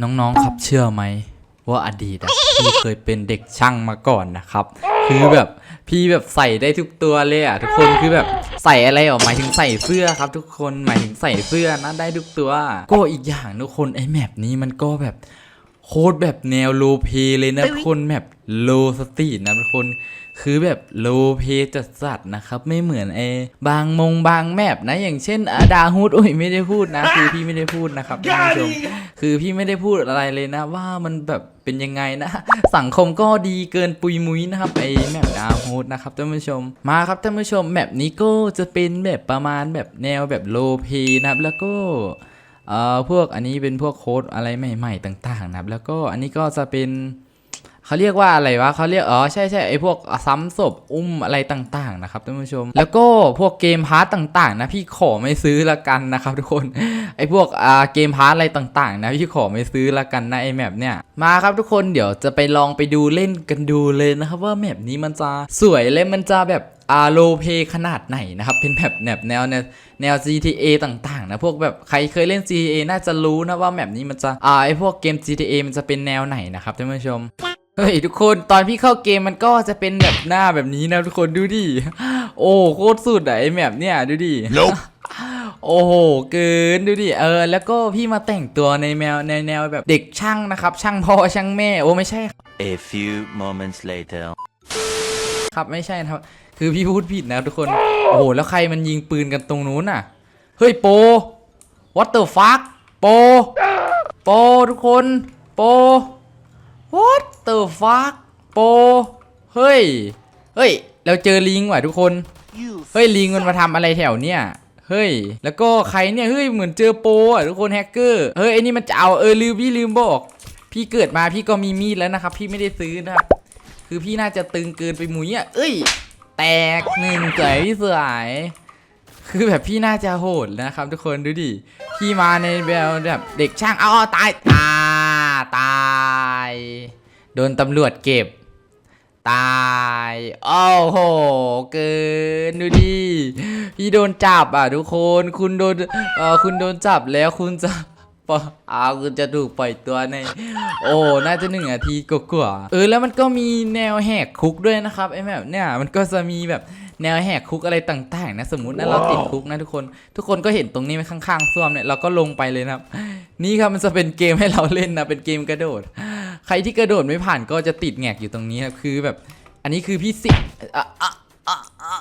น้องๆครับเชื่อไหมว่าอดีตอะพี่เคยเป็นเด็กช่างมาก่อนนะครับ คือแบบพี่แบบใส่ได้ทุกตัวเลยอะทุกคนคือแบบใส่อะไรออกหมายถึงใส่เสื้อครับ ทุกคนหมายถึงใส่เสื้อนะได้ทุกตัว ก็อีกอย่างทุกคนไอ้แมปนี้มันก็แบบโคตรแบบแนวโลเพเลยนะทุกคนแบบโลสตรีทนะทุกคน คือแบบโลเพจัดสัดๆนะครับ ไม่เหมือนไอ้บางมงบางแมปนะอย่างเช่นอาดาฮูดโอ้ยไม่ได้พูดนะ คือพี่ไม่ได้พูดนะครับท่านผู้ชมคือพี่ไม่ได้พูดอะไรเลยนะ ว่ามันแบบเป็นยังไงนะ สังคมก็ดีเกินปุยมุ้ยนะครับไอ้แมปดาวฮูดนะครับท่านผู้ชม มาครับท่านผู้ชมแมปนี้ก็จะเป็นแบบประมาณแบบแนวแบบโลเพนะครับแล้วก็เอ่อพวกอันนี้เป็นพวกโค้ดอะไรใหม่ ๆ ต่าง ๆ นะครับ แล้วก็อันนี้ก็จะเป็น เขาเรียกว่าอะไรวะเขาเรียกอ๋อใช่ใช่ไอพวกซ้ำศพอุ้มอะไรต่างๆนะครับท่านผู้ชม แล้วก็พวกเกมพาร์ตต่างๆ นะพี่ขอไม่ซื้อละกันนะครับทุกคนไอพวกอ่าเกมพาร์ตอะไรต่างๆ นะพี่ขอไม่ซื้อละกันนะไอแมปเนี่ยมาครับทุกคนเดี๋ยวจะไปลองไปดูเล่นกันดูเลยนะครับว่าแมปนี้มันจะสวยและมันจะแบบอาโลเพขนาดไหนนะครับ เป็นแบบแนบแนวแนวแนว GTA ต่างๆนะพวกแบบใครเคยเล่น GTA น่าจะรู้นะว่าแมปนี้มันจะอ่าไอพวกเกม GTA มันจะเป็นแนวไหนนะครับท่านผู้ชม เฮ้ยทุกคนตอนพี่เข้าเกมมันก็จะเป็นแบบหน้าแบบนี้นะทุกคนดูดิ โอ้โคตรสุดอะไอแมปเนี่ยดูดิ Nope. โอ้โหเกินดูดิเออแล้วก็พี่มาแต่งตัวในแมวในแนวแบบเด็กช่างนะครับ ช่างพ่อช่างแม่โอ้ไม่ใช่ A few moments later. ครับไม่ใช่นะครับ คือพี่พูดผิดนะครับทุกคน โอ้โหแล้วใครมันยิงปืนกันตรงนู้นน่ะ เฮ้ยโป what the fuck โป โปทุกคน โป what the fuck โป เฮ้ย เฮ้ย เราเจอลิงว่ะทุกคน เฮ้ยลิงมันมาทำอะไรแถวเนี้ย เฮ้ย แล้วก็ใครเนี่ย เฮ้ย เหมือนเจอโปอะทุกคนแฮกเกอร์ เฮ้ยไอ้นี่มันจะเอาเออลืมพี่ลืมบอก พี่เกิดมาพี่ก็มีมีดแล้วนะครับ พี่ไม่ได้ซื้อนะครับ คือพี่น่าจะตึงเกินไปหมุยอะเอ้ย แตกหนึ่งสวยพี่สวยคือแบบพี่น่าจะโหดนะครับทุกคนดูดิ พี่มาในแบบแบบเด็กช่างเอาเอาตายตา ตาย โดนตำรวจเก็บ ตายโอ้โห เกินดูดิพี่โดนจับอะทุกคนคุณโดนเออคุณโดนจับแล้วคุณจะปะอาคุณจะถูกปล่อยตัวใน โอ้น่าจะหนึ่งนาทีกว่าเออแล้วมันก็มีแนวแหกคุกด้วยนะครับไอ้แบบเนี่ยมันก็จะมีแบบ แนวแหกคุกอะไรต่างๆนะสมมตินะเราติดคุกนะทุกคน ทุกคนก็เห็นตรงนี้ไหมข้างๆซ่วมเนี่ยเราก็ลงไปเลยนะครับ นี่ครับมันจะเป็นเกมให้เราเล่นนะเป็นเกมกระโดด ใครที่กระโดดไม่ผ่านก็จะติดแงกอยู่ตรงนี้ครับคือแบบ อันนี้คือพี่สิอะอะอะอะ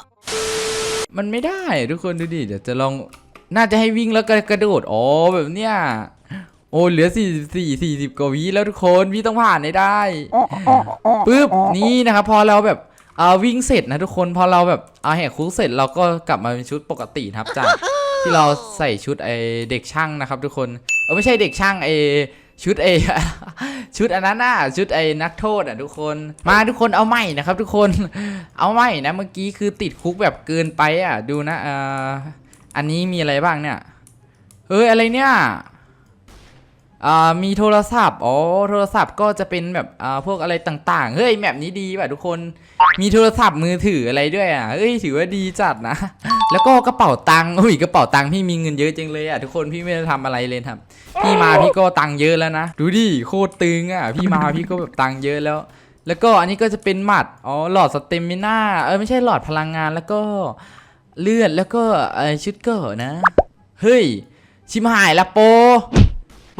มันไม่ได้ทุกคนดูดิเดี๋ยวจะลองน่าจะให้วิ่งแล้วก็กระโดดอ๋อแบบเนี้ยโอ้เหลือ44 40กว่าวิแล้วทุกคนพี่ต้องผ่านให้ได้ปึ๊บนี่นะครับพอเราแบบเอาวิ่งเสร็จนะทุกคนพอเราแบบเอาแหกคุกเสร็จเราก็กลับมาเป็นชุดปกตินะครับจากที่เราใส่ชุดไอเด็กช่างนะครับ ทุกคนเออไม่ใช่เด็กช่างไอชุดไอชุดอันนั้นน่ะชุดไอนักโทษอะทุกคนมาทุกคนเอาใหม่นะครับ ทุกคนเอาใหม่นะเมื่อกี้คือติดคุกแบบเกินไปอะดูนะเอ่ออันนี้มีอะไรบ้างเนี่ยเฮ้ยอะไรเนี่ยอ่า มีโทรศัพท์ อ๋อ โทรศัพท์ก็จะเป็นแบบพวกอะไรต่าง ๆ เฮ้ยแมปนี้ดีว่ะทุกคน มีโทรศัพท์มือถืออะไรด้วยอะ เฮ้ยถือว่าดีจัดนะ แล้วก็กระเป๋าตังค์อุ้ยกระเป๋าตังค์พี่มีเงินเยอะจังเลยอะทุกคนพี่ไม่ได้ทำอะไรเลยครับ พี่มาพี่ก็ตังค์เยอะแล้วนะ ดูดิโคตรตึงอะ พี่มาพี่ก็แบบตังค์เยอะแล้ว แล้วก็อันนี้ก็จะเป็นหมัด อ๋อหลอดสเตมิน่า เออไม่ใช่หลอดพลังงานแล้วก็เลือดแล้วก็เอชุดเกราะนะ เฮ้ยชิมหายละโป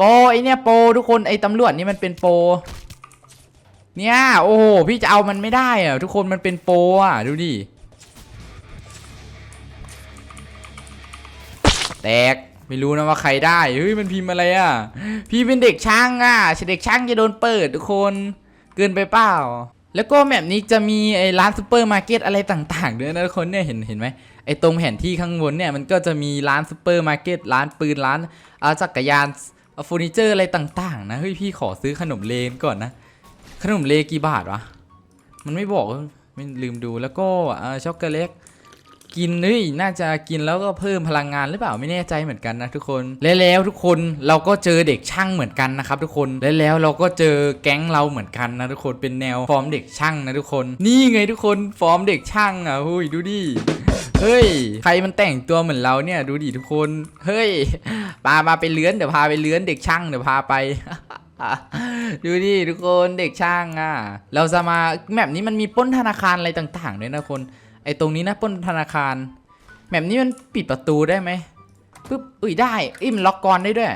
ปไอเนี่ยโปทุกคนไอตำรวจนี่มันเป็นโป เนี่ยโอ้โหพี่จะเอามันไม่ได้อะทุกคนมันเป็นโปอะดูดิแตกไม่รู้นะว่าใครได้เฮ้ยมันพิมพ์อะไรอะ พี่เป็นเด็กช่างอะเด็กช่างจะโดนเปิดทุกคนเกินไปเปล่าแล้วก็แมปนี้จะมีไอ้ร้านซูเปอร์มาร์เก็ตอะไรต่างๆด้วยนะทุกคนเนี่ยเห็นเห็นไหมไอ้ตรงแผนที่ข้างบนเนี่ยมันก็จะมีร้านซูเปอร์มาร์เก็ตร้านปืนร้านอาจักรยาน เฟอร์นิเจอร์อะไรต่าง ๆ นะ เฮ้ย พี่ขอซื้อขนมเลนก่อนนะ ขนมเลกี่บาทวะ มันไม่บอกไม่ลืมดูแล้วก็ช็อกโกแลตกินเฮ้ยน่าจะกินแล้วก็เพิ่มพลังงานหรือเปล่าไม่แน่ใจเหมือนกันนะทุกคนและแล้วทุกคนเราก็เจอเด็กช่างเหมือนกันนะครับทุกคนและแล้วเราก็เจอแก๊งเราเหมือนกันนะทุกคนเป็นแนวฟอร์มเด็กช่างนะทุกคน นี่ไงทุกคนฟอร์มเด็กช่างอะหุยดูดิ เฮ้ย ใครมันแต่งตัวเหมือนเราเนี่ยดูดิทุกคน เฮ้ยพามาไปเลื้อนเดี๋ยวพาไปเลื้อนเด็กช่างเดี๋ยวพาไปดูดิทุกคนเด็กช่างอะ เราจะมาแมปนี้มันมีป้นธนาคารอะไรต่างๆด้วยนะคน ไอ้ตรงนี้นะป้นธนาคารแมปนี้มันปิดประตูได้ไหมปึ๊บอุ้ยได้อิมล็อกกรอนได้ด้วย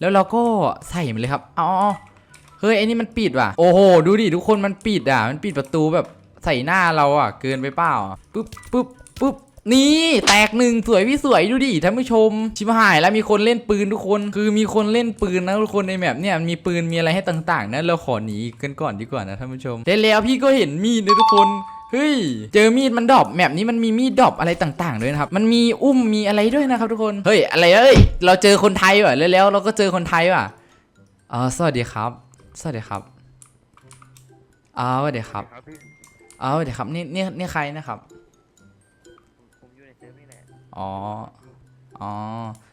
แล้วเราก็ใส่มันเลยครับอ๋อเฮ้ยไอ้นี่มันปิดว่ะ โอ้โหดูดิทุกคนมันปิดอะ มันปิดประตูแบบใส่หน้าเราอะ เกินไปเปล่าปึ๊บปึ๊บ ปึ๊บนี่แตกหนึ่งสวยพี่สวยดูดิท่านผู้ชม ชิบหายแล้วมีคนเล่นปืนทุกคน คือมีคนเล่นปืนนะทุกคนในแมปเนี่ยมันมีปืนมีอะไรให้ต่างๆนะเราขอหนีกันก่อนดีกว่านะท่านผู้ชมแล้วแล้วพี่ก็เห็นมีดนะทุกคนเฮ้ยเจอมีดมันดรอปแมปนี้มันมีมีดดรอปอะไรต่างๆด้วยนะครับ มันมีอุ้มมีอะไรด้วยนะครับทุกคนเฮ้ยอะไรเอ้ยเราเจอคนไทยว่ะแล้วแล้วเราก็เจอคนไทยว่ะอ๋อสวัสดีครับ สวัสดีครับอ๋อสวัสดีครับครับพี่อ๋อสวัสดีครับนี่นี่นี่ใครนะครับ อ๋อ อ๋อ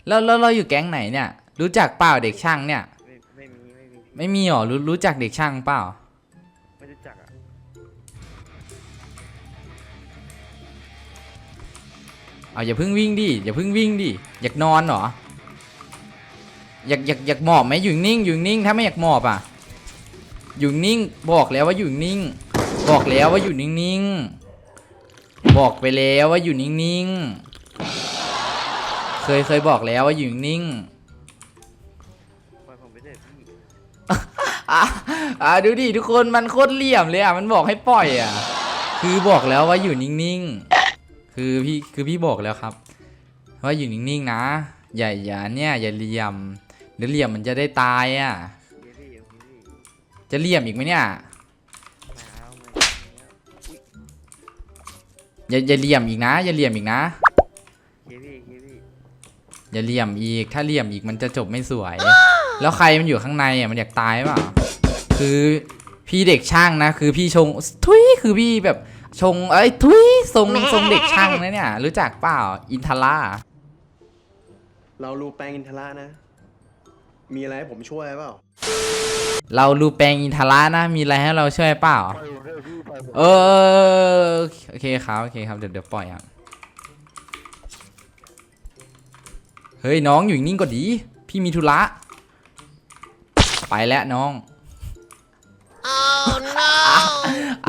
แล้วแล้วเราอยู่แก๊งไหนเนี่ย รู้จักเปล่าเด็กช่างเนี่ย ไม่ไม่มีไม่มีไม่มีหรอ รู้รู้จักเด็กช่างเปล่า ไม่รู้จักอะเอาอย่าเพิ่งวิ่งดิ อย่าเพิ่งวิ่งดิ อยากนอนเหรอ อยากอยากอยากหมอบไหมอยู่นิ่งอยู่นิ่ง ถ้าไม่อยากหมอบอะ อยู่นิ่ง บอกแล้วว่าอยู่นิ่ง บอกแล้วว่าอยู่นิ่งๆ บอกไปแล้วว่าอยู่นิ่งๆ เคยเคยบอกแล้วว่าอยู่นิ่งปล่อยผมไปเถอะพี่อะอะดูดิทุกคนมันโคตรเหลี่ยมเลยอะมันบอกให้ปล่อยอะ คือบอกแล้วว่าอยู่นิ่งๆ คือพี่คือพี่บอกแล้วครับ ว่าอยู่นิ่งๆนะอย่าอย่าเนี่ยอย่าเหลี่ยมเดี๋ยวเหลี่ยมมันจะได้ตายอะ เดี๋ยวพี่เดี๋ยวพี่จะเหลี่ยมอีกไหมเนี่ย มาเอามาอุ้ยอย่าอย่าเหลี่ยมอีกนะ อย่าเหลี่ยมอีกนะเคพี่เคพี่ อย่าเหลี่ยมอีก ถ้าเหลี่ยมอีกมันจะจบไม่สวย แล้วใครมันอยู่ข้างในอะมันอยากตายเปล่าคือพี่เด็กช่างนะ คือพี่ชงทุยคือพี่แบบชงเอ้ยทุยทรงทรงเด็กช่างนะเนี่ย รู้จักเปล่าอินทราเรารูแปลงอินทระนะ มีอะไรให้ผมช่วยเปล่าเรารูแปลงอินทรานะ มีอะไรให้เราช่วยเปล่าปล่อยผมเถอะพี่ปล่อยผมเออโอเคครับโอเคครับเดี๋ยวเดี๋ยวปล่อยครับ เฮ้ยน้องอยู่นิ่งๆก็ดี พี่มีธุระ ไปแล้วน้อง oh no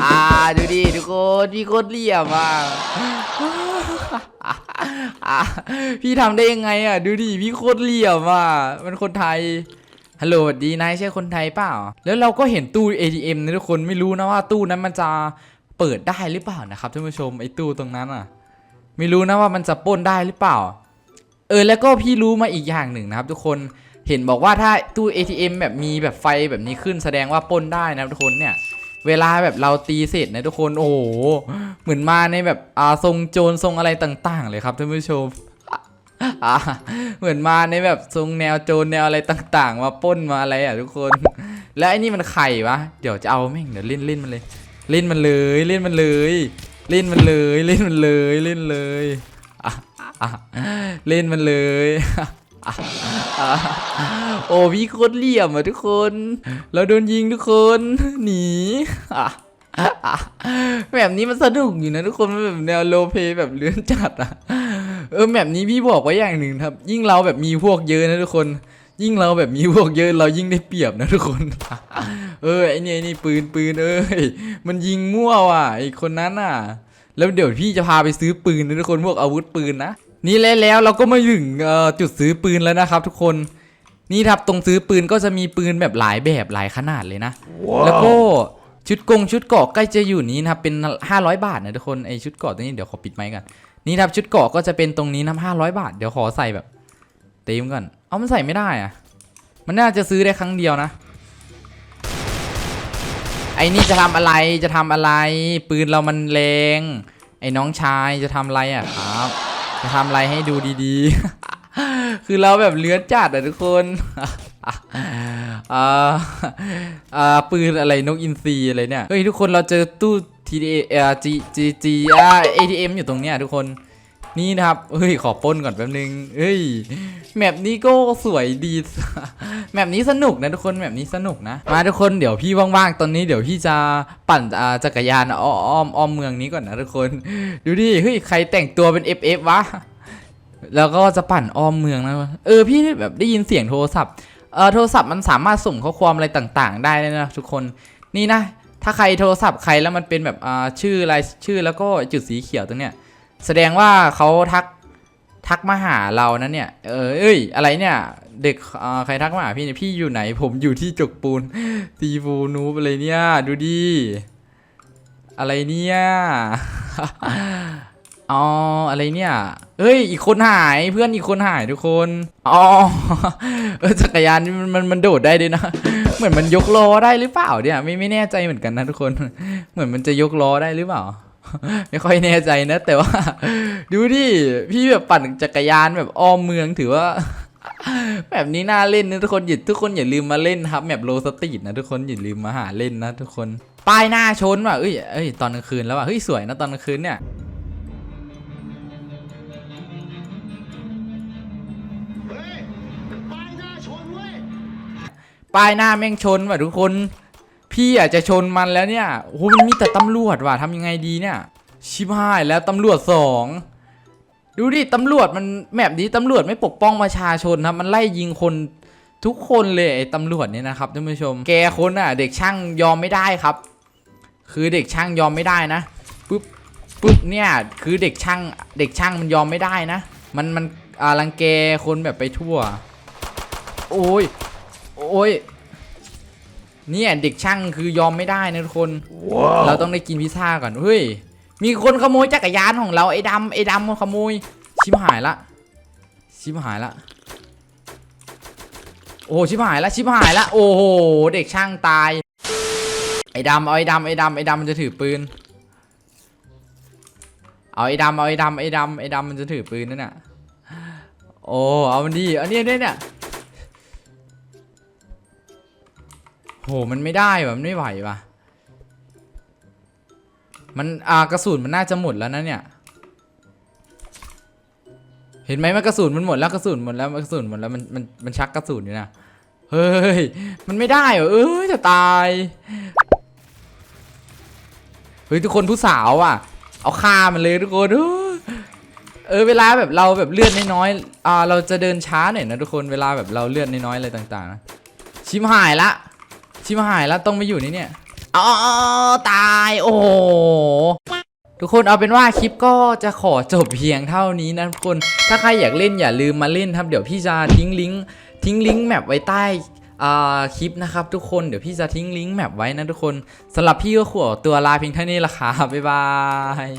อ่าดูดิทุกคนพี่โคตรเหลี่ยมอะอะพี่ทำได้ยังไงอะ ดูดิพี่โคตรเหลี่ยมอะมันคนไทยฮัลโหลสวัสดีนายใช่คนไทยเปล่า แล้วเราก็เห็นตู้ ATM นะทุกคนไม่รู้นะว่าตู้นั้นมันจะเปิดได้หรือเปล่านะครับท่านผู้ชมไอ้ตู้ตรงนั้นอะ ไม่รู้นะว่ามันจะปล้นได้หรือเปล่าเออแล้วก็พี่รู้มาอีกอย่างหนึ่งนะครับ ทุกคนเห็นบอกว่าถ้าตู้ ATM แบบมีแบบไฟแบบนี้ขึ้นแสดงว่าปล้นได้นะครับทุกคนเนี่ยเวลาแบบเราตีเสร็จนะทุกคนโอ้โหเหมือนมาในแบบอาทรงโจรทรงอะไรต่างๆ เลยครับท่านผู้ชมเหมือนมาในแบบทรงแนวโจรแนวอะไรต่างๆ มาป้นมาอะไรอะทุกคน แล้วไอ้นี่มันไข่วะเดี๋ยวจะเอาแม่งเดี๋ยวเล่นเล่นมันเลย เล่นมันเลยเล่นมันเลย เล่นมันเลยเล่นมันเลยเล่นเลย เล่นมันเลยโอ้พี่โคตรเหลี่ยมอะทุกคน เราโดนยิงทุกคนหนีแบบนี้มันสนุกอยู่นะทุกคนมันแบบแนวโลเพแบบเลื่อนจัดอะเออแบบนี้พี่บอกไว้อย่างหนึ่งครับ ยิ่งเราแบบมีพวกเยอะนะทุกคน ยิ่งเราแบบมีพวกเยอะเรายิ่งได้เปรียบนะทุกคน เออไอเนี่ยนี่ปืนปืนเอ้ยมันยิงมั่วว่ะไอคนนั้นน่ะ แล้วเดี๋ยวพี่จะพาไปซื้อปืนนะทุกคนพวกอาวุธปืนนะ นี่แล้วแล้วเราก็มาถึงเอ่อจุดซื้อปืนแล้วนะครับ ทุกคนนี่ครับตรงซื้อปืนก็จะมีปืนแบบหลายแบบหลายขนาดเลยนะแล้วก็ชุดกงชุดเกราะใกล้จะอยู่นี้นะครับเป็น 500 บาทนะทุกคนไอชุดเกราะตัวนี้เดี๋ยวขอปิดไมค์กันนี่ครับชุดเกราะก็จะเป็นตรงนี้นะ500บาทเดี๋ยวขอใส่แบบเต็มก่อนเอามันใส่ไม่ได้อะมันน่าจะซื้อได้ครั้งเดียวนะ ไอ้นี่จะทำอะไรจะทำอะไร ปืนเรามันแรงไอ้น้องชายจะทำอะไรอะครับ จะทำอะไรให้ดูดีๆ คือเราแบบเลื้อนจัดอะทุกคนอ่าอ่าปืนอะไรนกอินทรีอะไรเนี่ย เฮ้ย ทุกคนเราเจอตู้ TDA เอ่อ G G G อ่า ATM อยู่ตรงเนี้ยทุกคน นี่นะครับเฮ้ยขอป้นก่อนแป๊บนึงเฮ้ยแมปนี้ก็สวยดี แมปนี้สนุกนะทุกคนแมปนี้สนุกนะ มาทุกคนเดี๋ยวพี่ว่างๆตอนนี้เดี๋ยวพี่จะปั่นจักรยานอ้อมอ้อมเมืองนี้ก่อนนะทุกคน ดูดิเฮ้ยใครแต่งตัวเป็น FF วะแล้วก็จะปั่นอ้อมเมืองนะเออพี่แบบได้ยินเสียงโทรศัพท์เออโทรศัพท์มันสามารถส่งข้อความอะไรต่างๆ ได้เลยนะทุกคนนี่นะถ้าใครโทรศัพท์ใครแล้วมันเป็นแบบอ่าชื่ออะไรชื่อแล้วก็จุดสีเขียวตรงเนี้ย แสดงว่าเขาทักทักมาหาเรานะเนี่ย เออเอ้ย อะไรเนี่ย เด็กอ่าใครทักมาหาพี่เนี่ย พี่อยู่ไหน ผมอยู่ที่จกปูน ตีฟูนูบอะไรเนี่ย ดูดิ อะไรเนี่ย อ๋อ อะไรเนี่ยเฮ้ย อีกคนหาย เพื่อนอีกคนหายทุกคน อ๋อ เออ จักรยานมันมันมันโดดได้ด้วยนะ เหมือนมันยกล้อได้หรือเปล่าเนี่ย ไม่ไม่แน่ใจเหมือนกันนะทุกคน เหมือนมันจะยกล้อได้หรือเปล่า ไม่ค่อยแน่ใจนะ แต่ว่า ดูดิพี่แบบปั่นจักรยานแบบอ้อมเมืองถือว่าแบบนี้น่าเล่นนะทุกคนอย่าทุกคนอย่าลืมมาเล่นครับแมปโลสตรีทนะทุกคนอย่าลืมมาหาเล่นนะทุกคน ป้ายหน้าชนว่ะเอ้ยเอ้ยตอนกลางคืนแล้วว่ะเฮ้ยสวยนะตอนกลางคืนเนี่ยป้ายหน้าแม่งชนว่ะทุกคน พี่อาจจะชนมันแล้วเนี่ย โอ้โหมันมีแต่ตำรวจว่ะทำยังไงดีเนี่ย ชิบหายแล้วตำรวจสองดูดิตำรวจมันแมปนี้ตำรวจไม่ปกป้องประชาชนครับ มันไล่ยิงคนทุกคนเลยไอ้ตำรวจเนี่ยนะครับท่านผู้ชม แกคนอะ เด็กช่างยอมไม่ได้ครับ คือเด็กช่างยอมไม่ได้นะปุ๊บปุ๊บเนี่ยคือเด็กช่างเด็กช่างมันยอมไม่ได้นะ มันมันอ่ารังแกคนแบบไปทั่ว โอ้ยโอ้ย เนี่ยเด็กช่างคือยอมไม่ได้นะทุกคนเราต้องได้กินพิซซ่าก่อนเฮ้ยมีคนขโมยจักรยานของเราไอ้ดำไอ้ดำมันขโมย ชิบหายละชิบหายละโอ้โหชิบหายละชิบหายละโอ้โหเด็กช่างตาย ไอ้ดำเอาไอ้ดำไอ้ดำไอ้ดำมันจะถือปืนเอาไอ้ดำเอาไอ้ดำไอ้ดำไอ้ดำมันจะถือปืนนั่นน่ะโอ้เอามันดีอันนี้เนี่ยเนี่ย โหมันไม่ได้ว่ะมันไม่ไหวว่ะ มันอ่ากระสุนมันน่าจะหมดแล้วนะเนี่ย เห็นไหมมันกระสุนมันหมดแล้วกระสุนหมดแล้วกระสุนหมดแล้วมันมันมันชักกระสุนอยู่นะเฮ้ยมันไม่ได้เหรอเอ้ยจะตายเฮ้ยทุกคนผู้สาวอะ เอาฆ่ามันเลยทุกคนเฮ้ยเออเวลาแบบเราแบบเลือดน้อยๆอ่าเราจะเดินช้าหน่อยนะทุกคนเวลาแบบเราเลือดน้อยๆอะไรต่างๆนะชิมหายละ ชิมหายแล้วต้องไมาอยู่นี่เนี่ยอ๋อตายโอ้ทุกคนเอาเป็นว่าคลิปก็จะขอจบเพียงเท่านี้นะทุกคน ถ้าใครอยากเล่นอย่าลืมมาเล่นครับ เดี๋ยวพี่จะทิ้งลิงก์ทิ้งลิงก์แมปไว้ใต้คลิปนะครับทุกคนเดี๋ยวพี่จะทิ้งลิงก์แมปไว้นะทุกคนสำหรับพี่ก็ขอตัวลาเพียงเท่านี้ละครับบ๊ายบาย